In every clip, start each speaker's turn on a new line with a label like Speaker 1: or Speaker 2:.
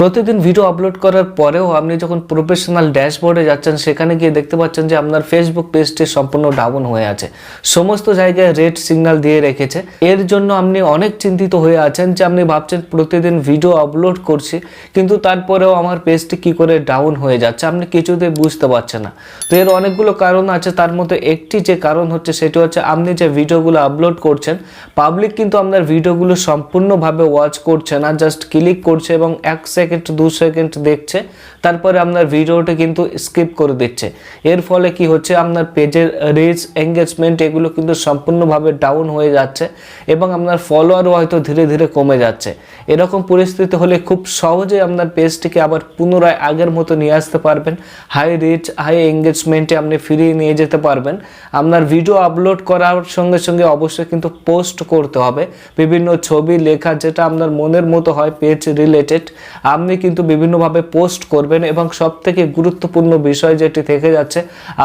Speaker 1: প্রতিদিন video upload করার পরেও আপনি যখন প্রফেশনাল ড্যাশবোর্ডে যাচ্ছেন, সেখানে গিয়ে দেখতে পাচ্ছেন যে আপনার ফেসবুক পেজটি সম্পূর্ণ ডাউন হয়ে আছে। সমস্ত জায়গায় রেড সিগন্যাল দিয়ে রেখেছে। এর জন্য আপনি অনেক চিন্তিত হয়ে আছেন যে আপনি ভাবছেন প্রতিদিন ভিডিও আপলোড করছি, কিন্তু তারপরেও আমার পেজটি কি করে ডাউন হয়ে যাচ্ছে, আপনি কিছুতেই বুঝতে পারছেন না। তো এর অনেকগুলো কারণ আছে, তার মধ্যে একটি যে কারণ হচ্ছে, সেটি হচ্ছে আপনি যে ভিডিওগুলো আপলোড করছেন পাবলিক কিন্তু আপনার ভিডিওগুলো সম্পূর্ণভাবে ওয়াচ করছে না জাস্ট ক্লিক করছে এবং এক দু সেকেন্ড দেখছে, তারপরে আপনার ভিডিওটা কিন্তু স্কিপ করে দিচ্ছে। এর ফলে কি হচ্ছে, আপনার পেজের রিচ এঙ্গেজমেন্ট এগুলো কিন্তু সম্পূর্ণভাবে ডাউন হয়ে যাচ্ছে এবং আপনার ফলোয়ারও হয়তো ধীরে ধীরে কমে যাচ্ছে। এরকম পরিস্থিতি হলে খুব সহজে আপনার পেজটিকে আবার পুনরায় আগের মতো নিয়ে আসতে পারবেন। হাই রিচ হাই এঙ্গেজমেন্টে আপনি ফিরিয়ে নিয়ে যেতে পারবেন। আপনার ভিডিও আপলোড করার সঙ্গে সঙ্গে অবশ্যই কিন্তু পোস্ট করতে হবে। বিভিন্ন ছবি, লেখা, যেটা আপনার মনের মতো হয় পেজ রিলেটেড আপনি কিন্তু বিভিন্নভাবে পোস্ট করবেন এবং সব থেকে গুরুত্বপূর্ণ বিষয় যেটি থেকে যাচ্ছে,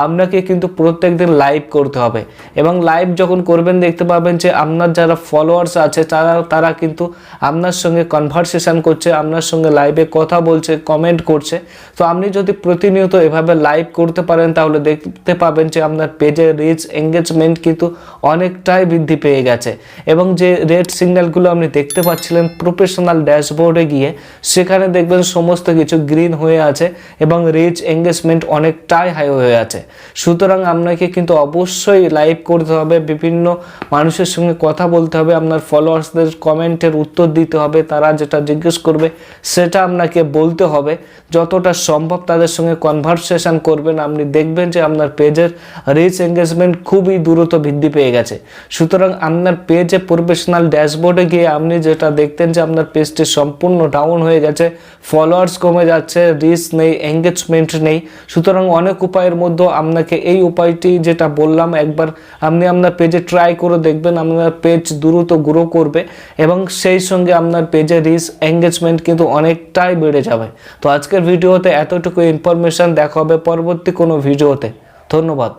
Speaker 1: আপনাকে কিন্তু প্রত্যেকদিন লাইভ করতে হবে। এবং লাইভ যখন করবেন, দেখতে পাবেন যে আপনার যারা ফলোয়ার্স আছে, তারা তারা কিন্তু আপনার সঙ্গে কনভারসেশন করছে, আপনার সঙ্গে লাইভে কথা বলছে কমেন্ট করছে। তো আপনি যদি প্রতিনিয়ত এভাবে লাইভ করতে পারেন, তাহলে দেখতে পাবেন যে আপনার পেজে রিচ এঙ্গেজমেন্ট কিন্তু অনেকটাই বৃদ্ধি পেয়ে গেছে। এবং যে রেড সিগন্যালগুলো আপনি দেখতে পাচ্ছিলেন প্রফেশনাল ড্যাশবোর্ডে গিয়ে, সেখানে দেখবেন সমস্ত কিছু গ্রিন হয়ে আছে এবং রিচ এঙ্গেজমেন্ট অনেকটাই হাই হয়ে আছে। সুতরাং আপনাকে কিন্তু অবশ্যই লাইভ করতে হবে, বিভিন্ন মানুষের সঙ্গে কথা বলতে হবে, আপনার ফলোয়ার্সদের কমেন্টের উত্তর দিতে হবে, তারা যেটা জিজ্ঞেস করবে সেটা আপনাকে বলতে হবে। যতটা সম্ভব তাদের সঙ্গে কনভারসেশন করবেন, আপনি দেখবেন যে আপনার পেজের রিচ এঙ্গেজমেন্ট খুবই দ্রুত বৃদ্ধি পেয়ে গেছে। সুতরাং আপনার পেজে প্রফেশনাল ড্যাশবোর্ডে গিয়ে আপনি যেটা দেখতেন যে আপনার পেজটি সম্পূর্ণ ডাউন হয়ে গেছে ফলোয়ার্স কমে যাচ্ছে রিচ নেই এঙ্গেজমেন্ট নেই। সুতরাং অনেক উপায়ের মধ্যে আপনাকে এই উপায়টি যেটা বললাম, একবার আপনি আপনার পেজে ট্রাই করে দেখবেন, আপনার পেজ দ্রুত গ্রো করবে এবং সেই সঙ্গে আপনার পেজে রিচ এঙ্গেজমেন্ট কিন্তু অনেকটাই বেড়ে যাবে। তো আজকের ভিডিওতে এতটুকু ইনফরমেশন দেখা হবে পরবর্তী কোনো ভিডিওতে। ধন্যবাদ।